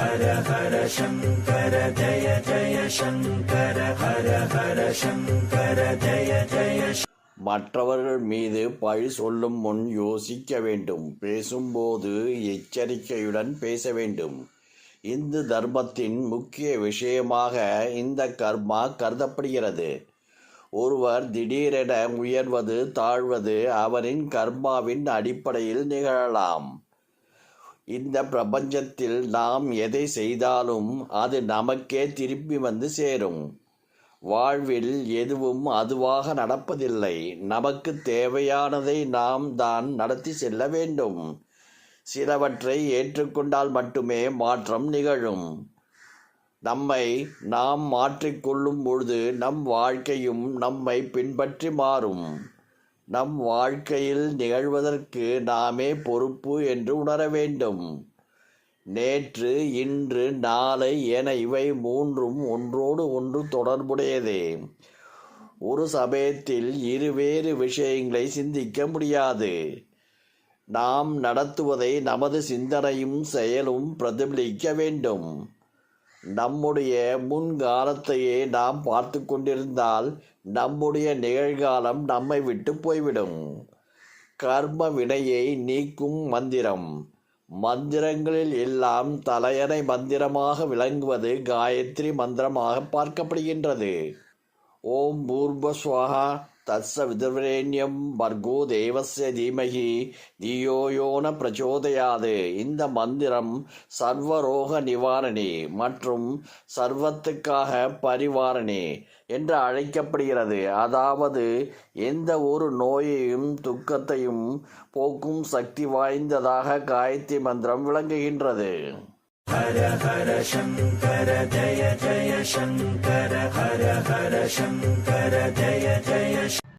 ஹர ஹர சங்கர ஜய ஜய சங்கர ஹர ஹர சங்கர ஜய ஜய மற்றவர்கள் மீது பழி சொல்லும் முன் யோசிக்க வேண்டும். பேசும்போது எச்சரிக்கையுடன் பேச வேண்டும். இந்து தர்மத்தின் முக்கிய விஷயமாக இந்த கர்மா கருதப்படுகிறது. ஒருவர் திடீரென உயர்வது தாழ்வது அவரின் கர்மாவின் அடிப்படையில் நிகழலாம். இந்த பிரபஞ்சத்தில் நாம் எதை செய்தாலும் அது நமக்கே திருப்பி வந்து சேரும். வாழ்வில் எதுவும் அதுவாக நடப்பதில்லை. நமக்கு தேவையானதை நாம் தான் நடத்தி செல்ல வேண்டும். சிலவற்றை ஏற்றுக்கொண்டால் மட்டுமே மாற்றம் நிகழும். நம்மை நாம் மாற்றிக்கொள்ளும் பொழுது நம் வாழ்க்கையும் நம்மை பின்பற்றி மாறும். நம் வாழ்க்கையில் நிகழ்வதற்கு நாமே பொறுப்பு என்று உணர வேண்டும். நேற்று இன்று நாளை என இவை மூன்றும் ஒன்றோடு ஒன்று தொடர்புடையதே. ஒரு சமயத்தில் இருவேறு விஷயங்களை சிந்திக்க முடியாது. நாம் நடத்துவதை நமது சிந்தனையும் செயலும் பிரதிபலிக்க வேண்டும். நம்முடைய முன்காலத்தையே நாம் பார்த்து கொண்டிருந்தால் நம்முடைய நிகழ்காலம் நம்மை விட்டு போய்விடும். கர்ம வினையை நீக்கும் மந்திரம். மந்திரங்களில் எல்லாம் தலையணை மந்திரமாக விளங்குவது காயத்ரி மந்திரமாக பார்க்கப்படுகின்றது. ஓம் பூர்வஸ்வஹா. தஸ்ஸ விதவரேண்யம் பர்கோ தேவசிய தீமகி தியோயோன பிரச்சோதயாது இந்த மந்திரம் சர்வரோக நிவாரணி மற்றும் சர்வத்துக்காக பரிவாரணி என்று அழைக்கப்படுகிறது. அதாவது எந்த ஒரு நோயையும் துக்கத்தையும் போக்கும் சக்தி வாய்ந்ததாக காயத்ரி மந்திரம் விளங்குகின்றது. ஹர ஹர சங்கர ஜய ஜய சங்கர ஹர ஹர சங்கர ஜய ஜய